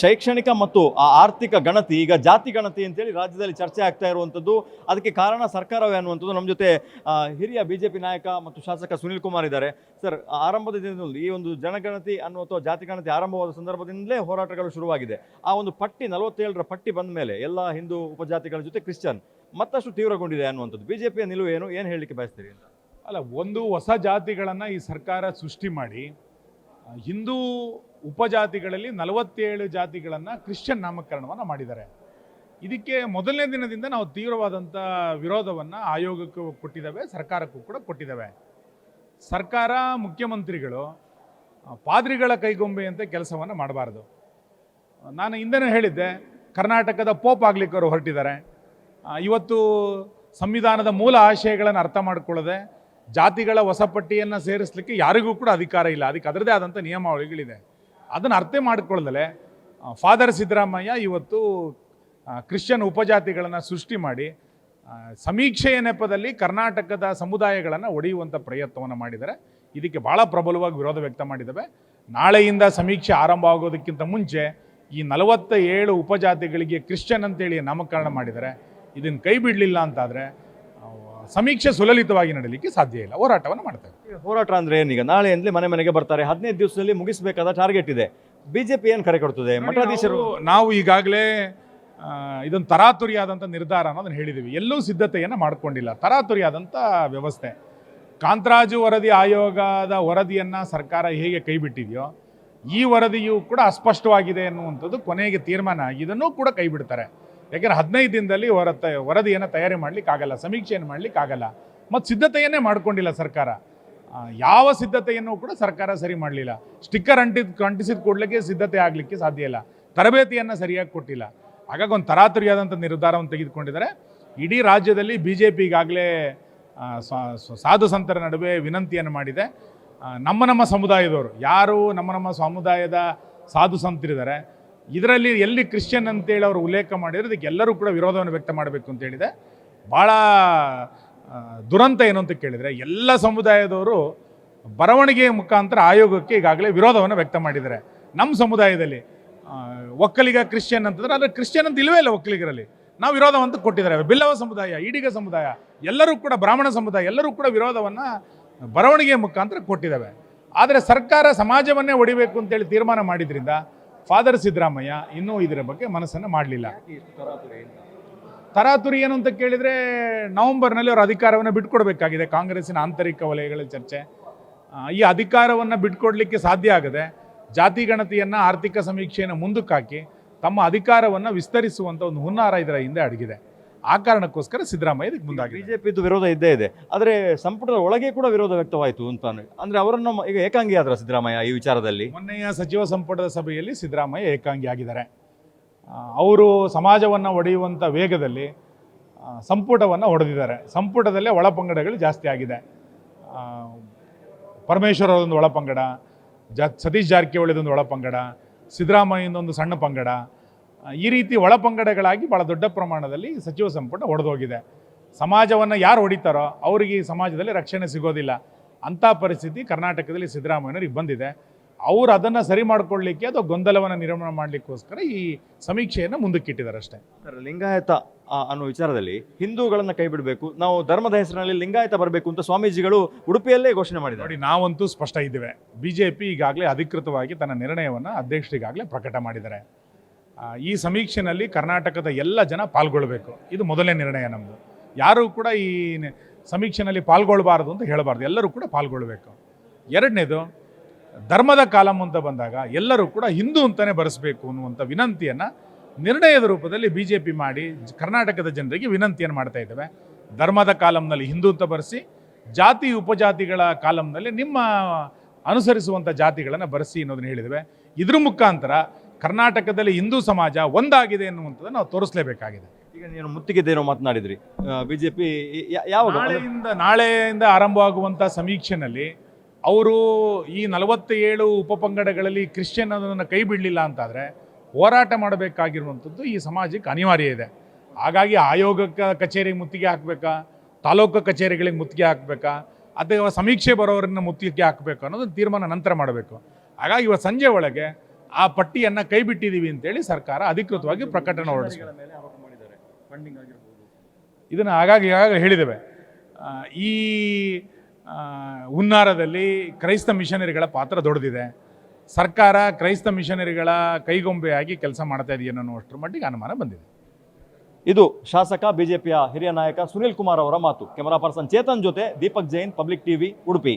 ಶೈಕ್ಷಣಿಕ ಮತ್ತು ಆ ಆರ್ಥಿಕ ಗಣತಿ, ಈಗ ಜಾತಿ ಗಣತಿ ಅಂತೇಳಿ ರಾಜ್ಯದಲ್ಲಿ ಚರ್ಚೆ ಆಗ್ತಾ ಇರುವಂಥದ್ದು, ಅದಕ್ಕೆ ಕಾರಣ ಸರ್ಕಾರವೇ ಅನ್ನುವಂಥದ್ದು ನಮ್ಮ ಜೊತೆ ಹಿರಿಯ ಬಿಜೆಪಿ ನಾಯಕ ಮತ್ತು ಶಾಸಕ ಸುನಿಲ್ ಕುಮಾರ್ ಇದ್ದಾರೆ. ಸರ್, ಆರಂಭದ ದಿನದಲ್ಲಿ ಈ ಒಂದು ಜನಗಣತಿ ಅನ್ನುವಂಥ ಜಾತಿ ಗಣತಿ ಆರಂಭವಾದ ಸಂದರ್ಭದಿಂದಲೇ ಹೋರಾಟಗಳು ಶುರುವಾಗಿದೆ. ಆ ಒಂದು ಪಟ್ಟಿ, ನಲವತ್ತೇಳರ ಪಟ್ಟಿ ಬಂದ ಮೇಲೆ ಎಲ್ಲ ಹಿಂದೂ ಉಪಜಾತಿಗಳ ಜೊತೆ ಕ್ರಿಶ್ಚಿಯನ್ ಮತ್ತಷ್ಟು ತೀವ್ರಗೊಂಡಿದೆ ಅನ್ನುವಂಥದ್ದು. ಬಿಜೆಪಿಯ ನಿಲುವು ಏನು ಏನು ಹೇಳಲಿಕ್ಕೆ ಬಯಸ್ತೀರಿ ಅಂತ? ಅಲ್ಲ, ಒಂದು ಹೊಸ ಜಾತಿಗಳನ್ನು ಈ ಸರ್ಕಾರ ಸೃಷ್ಟಿ ಮಾಡಿ ಹಿಂದೂ ಉಪಜಾತಿಗಳಲ್ಲಿ ನಲವತ್ತೇಳು ಜಾತಿಗಳನ್ನು ಕ್ರಿಶ್ಚಿಯನ್ ನಾಮಕರಣವನ್ನು ಮಾಡಿದ್ದಾರೆ. ಇದಕ್ಕೆ ಮೊದಲನೇ ದಿನದಿಂದ ನಾವು ತೀವ್ರವಾದಂಥ ವಿರೋಧವನ್ನು ಆಯೋಗಕ್ಕೂ ಕೊಟ್ಟಿದ್ದಾವೆ, ಸರ್ಕಾರಕ್ಕೂ ಕೂಡ ಕೊಟ್ಟಿದ್ದಾವೆ. ಸರ್ಕಾರ, ಮುಖ್ಯಮಂತ್ರಿಗಳು ಪಾದ್ರಿಗಳ ಕೈಗೊಂಬೆಯಂತೆ ಕೆಲಸವನ್ನು ಮಾಡಬಾರ್ದು. ನಾನು ಹಿಂದೆನೂ ಹೇಳಿದ್ದೆ, ಕರ್ನಾಟಕದ ಪೋಪ್ ಆಗ್ಲಿಕ್ಕೆ ಅವರು ಹೊರಟಿದ್ದಾರೆ ಇವತ್ತು ಸಂವಿಧಾನದ ಮೂಲ ಆಶಯಗಳನ್ನು ಅರ್ಥ ಮಾಡಿಕೊಳ್ಳದೆ, ಜಾತಿಗಳ ಹೊಸ ಪಟ್ಟಿಯನ್ನು ಸೇರಿಸಲಿಕ್ಕೆ ಯಾರಿಗೂ ಕೂಡ ಅಧಿಕಾರ ಇಲ್ಲ. ಅದಕ್ಕೆ ಅದರದೇ ಆದಂಥ ನಿಯಮಾವಳಿಗಳಿದೆ. ಅದನ್ನು ಅರ್ಥ ಮಾಡಿಕೊಳ್ಳದಲೆ ಫಾದರ್ ಸಿದ್ದರಾಮಯ್ಯ ಇವತ್ತು ಕ್ರಿಶ್ಚಿಯನ್ ಉಪಜಾತಿಗಳನ್ನು ಸೃಷ್ಟಿ ಮಾಡಿ ಸಮೀಕ್ಷೆಯ ನೆಪದಲ್ಲಿ ಕರ್ನಾಟಕದ ಸಮುದಾಯಗಳನ್ನು ಒಡೆಯುವಂಥ ಪ್ರಯತ್ನವನ್ನು ಮಾಡಿದ್ದಾರೆ. ಇದಕ್ಕೆ ಭಾಳ ಪ್ರಬಲವಾಗಿ ವಿರೋಧ ವ್ಯಕ್ತ ಮಾಡಿದ್ದಾವೆ. ನಾಳೆಯಿಂದ ಸಮೀಕ್ಷೆ ಆರಂಭ ಆಗೋದಕ್ಕಿಂತ ಮುಂಚೆ ಈ ನಲವತ್ತ ಏಳು ಉಪಜಾತಿಗಳಿಗೆ ಕ್ರಿಶ್ಚಿಯನ್ ಅಂತೇಳಿ ನಾಮಕರಣ ಮಾಡಿದ್ದಾರೆ. ಇದನ್ನು ಕೈ ಬಿಡಲಿಲ್ಲ ಅಂತಾದರೆ ಸಮೀಕ್ಷೆ ಸುಲಲಿತವಾಗಿ ನಡೀಲಿಕ್ಕೆ ಸಾಧ್ಯ ಇಲ್ಲ. ಹೋರಾಟವನ್ನು ಮಾಡ್ತಾರೆ ಹೋರಾಟ ಅಂದ್ರೆ ಏನೀಗ? ನಾಳೆಯಿಂದಲೇ ಮನೆ ಮನೆಗೆ ಬರ್ತಾರೆ. ಹದಿನೈದು ದಿವಸದಲ್ಲಿ ಮುಗಿಸಬೇಕಾದ ಟಾರ್ಗೆಟ್ ಇದೆ. ಬಿಜೆಪಿ ಏನು ಕರೆ ಕೊಡ್ತದೆ? ಮಠಾಧೀಶರು? ನಾವು- ಈಗಾಗಲೇ ಇದೊಂದು ತರಾತುರಿಯಾದಂಥ ನಿರ್ಧಾರ ಅನ್ನೋದನ್ನು ಹೇಳಿದ್ದೀವಿ ಎಲ್ಲೂ ಸಿದ್ಧತೆಯನ್ನು ಮಾಡ್ಕೊಂಡಿಲ್ಲ. ತರಾತುರಿಯಾದಂಥ ವ್ಯವಸ್ಥೆ. ಕಾಂತರಾಜು ವರದಿ ಆಯೋಗದ ವರದಿಯನ್ನು ಸರ್ಕಾರ ಹೇಗೆ ಕೈಬಿಟ್ಟಿದೆಯೋ ಈ ವರದಿಯು ಕೂಡ ಅಸ್ಪಷ್ಟವಾಗಿದೆ ಅನ್ನುವಂಥದ್ದು ಕೊನೆಗೆ ತೀರ್ಮಾನ ಆಗಿದ್ದನ್ನು ಕೂಡ ಕೈ ಬಿಡ್ತಾರೆ. ಯಾಕೆಂದ್ರೆ ಹದಿನೈದು ದಿನದಲ್ಲಿ ಹೊರ ವರದಿಯನ್ನು ತಯಾರಿ ಮಾಡ್ಲಿಕ್ಕೆ ಆಗಲ್ಲ ಸಮೀಕ್ಷೆಯನ್ನು ಮಾಡ್ಲಿಕ್ಕೆ ಆಗಲ್ಲ ಮತ್ತು ಸಿದ್ಧತೆಯನ್ನೇ ಮಾಡ್ಕೊಂಡಿಲ್ಲ ಸರ್ಕಾರ. ಯಾವ ಸಿದ್ಧತೆಯನ್ನು ಕೂಡ ಸರ್ಕಾರ ಸರಿ ಮಾಡಲಿಲ್ಲ. ಸ್ಟಿಕ್ಕರ್ ಅಂಟಿದ ಅಂಟಿಸಿದ ಕೂಡಲಿಕ್ಕೆ ಸಿದ್ಧತೆ ಆಗಲಿಕ್ಕೆ ಸಾಧ್ಯ ಇಲ್ಲ. ತರಬೇತಿಯನ್ನು ಸರಿಯಾಗಿ ಕೊಟ್ಟಿಲ್ಲ. ಹಾಗಾಗಿ ಒಂದು ತರಾತುರಿಯಾದಂಥ ನಿರ್ಧಾರವನ್ನು ತೆಗೆದುಕೊಂಡಿದ್ದಾರೆ. ಇಡೀ ರಾಜ್ಯದಲ್ಲಿ ಬಿ ಜೆ ಪಿಗಾಗಲೇ ಸಾಧು ಸಂತರ ನಡುವೆ ವಿನಂತಿಯನ್ನು ಮಾಡಿದೆ. ನಮ್ಮ ನಮ್ಮ ಸಮುದಾಯದವರು, ಯಾರು ನಮ್ಮ ನಮ್ಮ ಸಮುದಾಯದ ಸಾಧು ಸಂತರಿದ್ದಾರೆ ಇದರಲ್ಲಿ ಎಲ್ಲಿ ಕ್ರಿಶ್ಚಿಯನ್ ಅಂತೇಳಿ ಅವರು ಉಲ್ಲೇಖ ಮಾಡಿದರೆ ಅದಕ್ಕೆ ಎಲ್ಲರೂ ಕೂಡ ವಿರೋಧವನ್ನು ವ್ಯಕ್ತ ಮಾಡಬೇಕು ಅಂತ ಹೇಳಿದೆ. ಭಾಳ ದುರಂತ ಏನು ಅಂತ ಕೇಳಿದರೆ, ಎಲ್ಲ ಸಮುದಾಯದವರು ಬರವಣಿಗೆಯ ಮುಖಾಂತರ ಆಯೋಗಕ್ಕೆ ಈಗಾಗಲೇ ವಿರೋಧವನ್ನು ವ್ಯಕ್ತ ಮಾಡಿದ್ದಾರೆ. ನಮ್ಮ ಸಮುದಾಯದಲ್ಲಿ ಒಕ್ಕಲಿಗ ಕ್ರಿಶ್ಚಿಯನ್ ಅಂತಂದ್ರೆ ಆದರೆ ಕ್ರಿಶ್ಚಿಯನ್ ಅಂತ ಇಲ್ಲವೇ ಇಲ್ಲ ಒಕ್ಕಲಿಗರಲ್ಲಿ. ನಾವು ವಿರೋಧವಂತ ಕೊಟ್ಟಿದ್ದಾರೆ. ಬಿಲ್ಲವ ಸಮುದಾಯ, ಈಡಿಗ ಸಮುದಾಯ, ಎಲ್ಲರೂ ಕೂಡ ಬ್ರಾಹ್ಮಣ ಸಮುದಾಯ, ಎಲ್ಲರೂ ಕೂಡ ವಿರೋಧವನ್ನು ಬರವಣಿಗೆಯ ಮುಖಾಂತರ ಕೊಟ್ಟಿದ್ದಾವೆ. ಆದರೆ ಸರ್ಕಾರ ಸಮಾಜವನ್ನೇ ಒಡಿಬೇಕು ಅಂತೇಳಿ ತೀರ್ಮಾನ ಮಾಡಿದ್ರಿಂದ ಫಾದರ್ ಸಿದ್ದರಾಮಯ್ಯ ಇನ್ನೂ ಇದರ ಬಗ್ಗೆ ಮನಸ್ಸನ್ನು ಮಾಡಲಿಲ್ಲ. ತರಾತುರಿ ಏನು ಅಂತ ಕೇಳಿದರೆ ನವೆಂಬರ್ನಲ್ಲಿ ಅವರು ಅಧಿಕಾರವನ್ನು ಬಿಟ್ಕೊಡ್ಬೇಕಾಗಿದೆ. ಕಾಂಗ್ರೆಸ್ಸಿನ ಆಂತರಿಕ ವಲಯಗಳ ಚರ್ಚೆ. ಈ ಅಧಿಕಾರವನ್ನು ಬಿಟ್ಕೊಡ್ಲಿಕ್ಕೆ ಸಾಧ್ಯ ಆಗದೆ ಜಾತಿ ಗಣತಿಯನ್ನು, ಆರ್ಥಿಕ ಸಮೀಕ್ಷೆಯನ್ನು ಮುಂದಕ್ಕೆ ಹಾಕಿ ತಮ್ಮ ಅಧಿಕಾರವನ್ನು ವಿಸ್ತರಿಸುವಂಥ ಒಂದು ಹುನ್ನಾರ ಇದರ ಹಿಂದೆ ಅಡಗಿದೆ. ಆ ಕಾರಣಕ್ಕೋಸ್ಕರ ಸಿದ್ದರಾಮಯ್ಯ ಇದಕ್ಕೆ ಮುಂದಾಗಿದೆ ಬಿಜೆಪಿದು ವಿರೋಧ ಇದ್ದೇ ಇದೆ. ಆದರೆ ಸಂಪುಟದ ಒಳಗೆ ಕೂಡ ವಿರೋಧ ವ್ಯಕ್ತವಾಯಿತು ಅಂತ ಅಂದ್ರೆ ಅವರನ್ನು ಈಗ ಏಕಾಂಗಿ ಆದ್ರ ಸಿದ್ದರಾಮಯ್ಯ ಈ ವಿಚಾರದಲ್ಲಿ? ಮೊನ್ನೆಯ ಸಚಿವ ಸಂಪುಟದ ಸಭೆಯಲ್ಲಿ ಸಿದ್ದರಾಮಯ್ಯ ಏಕಾಂಗಿ ಆಗಿದ್ದಾರೆ. ಅವರು ಸಮಾಜವನ್ನು ಒಡೆಯುವಂಥ ವೇಗದಲ್ಲಿ ಸಂಪುಟವನ್ನು ಹೊಡೆದಿದ್ದಾರೆ ಸಂಪುಟದಲ್ಲೇ ಒಳಪಂಗಡಗಳು ಜಾಸ್ತಿ ಆಗಿದೆ. ಪರಮೇಶ್ವರ ಅವರೊಂದು ಒಳಪಂಗಡ ಜ ಸತೀಶ್ ಜಾರಕಿಹೊಳಿದೊಂದು ಒಳಪಂಗಡ ಸಿದ್ದರಾಮಯ್ಯನೊಂದು ಸಣ್ಣ ಪಂಗಡ ಈ ರೀತಿ ಒಳಪಂಗಡಗಳಾಗಿ ಭಾಳ ದೊಡ್ಡ ಪ್ರಮಾಣದಲ್ಲಿ ಸಚಿವ ಸಂಪುಟ ಒಡೆದೋಗಿದೆ. ಸಮಾಜವನ್ನು ಯಾರು ಹೊಡಿತಾರೋ ಅವರಿಗೆ ಈ ಸಮಾಜದಲ್ಲಿ ರಕ್ಷಣೆ ಸಿಗೋದಿಲ್ಲ. ಅಂಥ ಪರಿಸ್ಥಿತಿ ಕರ್ನಾಟಕದಲ್ಲಿ ಸಿದ್ದರಾಮಯ್ಯನವ್ರಿಗೆ ಬಂದಿದೆ. ಅವರು ಅದನ್ನು ಸರಿ ಮಾಡಿಕೊಳ್ಳಿಕ್ಕೆ ಅಥವಾ ಗೊಂದಲವನ್ನು ನಿರ್ಮಾಣ ಮಾಡಲಿಕ್ಕೋಸ್ಕರ ಈ ಸಮೀಕ್ಷೆಯನ್ನು ಮುಂದಕ್ಕಿಟ್ಟಿದ್ದಾರೆ ಅಷ್ಟೇ. ಸರ್, ಲಿಂಗಾಯತ ಅನ್ನೋ ವಿಚಾರದಲ್ಲಿ ಹಿಂದೂಗಳನ್ನು ಕೈ ಬಿಡಬೇಕು ನಾವು ಧರ್ಮದ ಹೆಸರಿನಲ್ಲಿ ಲಿಂಗಾಯತ ಬರಬೇಕು ಅಂತ ಸ್ವಾಮೀಜಿಗಳು ಉಡುಪಿಯಲ್ಲೇ ಘೋಷಣೆ ಮಾಡಿದ್ದಾರೆ. ನೋಡಿ ನಾವಂತೂ ಸ್ಪಷ್ಟ ಇದ್ದೇವೆ. ಬಿ ಜೆ ಪಿ ಈಗಾಗಲೇ ಅಧಿಕೃತವಾಗಿ ತನ್ನ ನಿರ್ಣಯವನ್ನು ಅಧ್ಯಕ್ಷರಿಗಾಗಲೇ ಪ್ರಕಟ ಮಾಡಿದ್ದಾರೆ. ಈ ಸಮೀಕ್ಷೆನಲ್ಲಿ ಕರ್ನಾಟಕದ ಎಲ್ಲ ಜನ ಪಾಲ್ಗೊಳ್ಬೇಕು. ಇದು ಮೊದಲನೇ ನಿರ್ಣಯ ನಮ್ಮದು ಯಾರೂ ಕೂಡ ಈ ಸಮೀಕ್ಷೆಯಲ್ಲಿ ಪಾಲ್ಗೊಳ್ಬಾರದು ಅಂತ ಹೇಳಬಾರ್ದು. ಎಲ್ಲರೂ ಕೂಡ ಪಾಲ್ಗೊಳ್ಬೇಕು. ಎರಡನೇದು, ಧರ್ಮದ ಕಾಲಂ ಅಂತ ಬಂದಾಗ ಎಲ್ಲರೂ ಕೂಡ ಹಿಂದೂ ಅಂತಲೇ ಬರೆಸಬೇಕು ಅನ್ನುವಂಥ ವಿನಂತಿಯನ್ನು ನಿರ್ಣಯದ ರೂಪದಲ್ಲಿ ಬಿ ಜೆ ಪಿ ಮಾಡಿ ಕರ್ನಾಟಕದ ಜನರಿಗೆ ವಿನಂತಿಯನ್ನು ಮಾಡ್ತಾ ಇದ್ದೇವೆ. ಧರ್ಮದ ಕಾಲಂನಲ್ಲಿ ಹಿಂದೂ ಅಂತ ಬರೆಸಿ, ಜಾತಿ ಉಪಜಾತಿಗಳ ಕಾಲಂನಲ್ಲಿ ನಿಮ್ಮ ಅನುಸರಿಸುವಂಥ ಜಾತಿಗಳನ್ನು ಬರೆಸಿ ಅನ್ನೋದನ್ನ ಹೇಳಿದ್ದೇವೆ. ಇದ್ರ ಮುಖಾಂತರ ಕರ್ನಾಟಕದಲ್ಲಿ ಹಿಂದೂ ಸಮಾಜ ಒಂದಾಗಿದೆ ಎನ್ನುವಂಥದ್ದು ನಾವು ತೋರಿಸಲೇಬೇಕಾಗಿದೆ. ಈಗ ನೀನು ಮುತ್ತಿಗೆದೇನೋ ಮಾತನಾಡಿದ್ರಿ. ಬಿಜೆಪಿ ಯಾವ ನಾಳೆಯಿಂದ ನಾಳೆಯಿಂದ ಆರಂಭವಾಗುವಂಥ ಸಮೀಕ್ಷೆನಲ್ಲಿ ಅವರು ಈ ನಲವತ್ತೇಳು ಉಪಪಂಗಡಗಳಲ್ಲಿ ಕ್ರಿಶ್ಚಿಯನ್ ಅನ್ನೋದನ್ನು ಕೈ ಬಿಡಲಿಲ್ಲ ಅಂತಾದರೆ ಹೋರಾಟ ಮಾಡಬೇಕಾಗಿರುವಂಥದ್ದು ಈ ಸಮಾಜಕ್ಕೆ ಅನಿವಾರ್ಯ ಇದೆ. ಹಾಗಾಗಿ ಆಯೋಗಕ್ಕೆ ಕಚೇರಿಗೆ ಮುತ್ತಿಗೆ ಹಾಕಬೇಕಾ? ತಾಲೂಕು ಕಚೇರಿಗಳಿಗೆ ಮುತ್ತಿಗೆ ಹಾಕಬೇಕಾ? ಅಥವಾ ಸಮೀಕ್ಷೆ ಬರೋರನ್ನ ಮುತ್ತಿಗೆ ಹಾಕಬೇಕು ಅನ್ನೋದನ್ನು ತೀರ್ಮಾನ ನಂತರ ಮಾಡಬೇಕು. ಹಾಗಾಗಿ ಇವತ್ತು ಸಂಜೆ ಒಳಗೆ ಆ ಪಟ್ಟಿಯನ್ನು ಕೈ ಬಿಟ್ಟಿದ್ದೀವಿ ಅಂತೇಳಿ ಸರ್ಕಾರ ಅಧಿಕೃತವಾಗಿ ಪ್ರಕಟಣೆ ಹೊರಡಿಸಿದೆ. ಇದನ್ನು ಆಗಾಗ ಆಗಾಗ ಹೇಳಿದ್ದೇವೆ. ಈ ಹುನ್ನಾರದಲ್ಲಿ ಕ್ರೈಸ್ತ ಮಿಷನರಿಗಳ ಪಾತ್ರ ದೊಡ್ಡದಿದೆ. ಸರ್ಕಾರ ಕ್ರೈಸ್ತ ಮಿಷನರಿಗಳ ಕೈಗೊಂಬೆಯಾಗಿ ಕೆಲಸ ಮಾಡ್ತಾ ಇದೆಯೇನೋ ಅನ್ನುವಷ್ಟರ ಮಟ್ಟಿಗೆ ಅನುಮಾನ ಬಂದಿದೆ. ಇದು ಶಾಸಕ, ಬಿಜೆಪಿಯ ಹಿರಿಯ ನಾಯಕ ಸುನಿಲ್ ಕುಮಾರ್ ಅವರ ಮಾತು. ಕೆಮರಾ ಪರ್ಸನ್ ಚೇತನ್ ಜೊತೆ ದೀಪಕ್ ಜೈನ್, ಪಬ್ಲಿಕ್ ಟಿವಿ, ಉಡುಪಿ.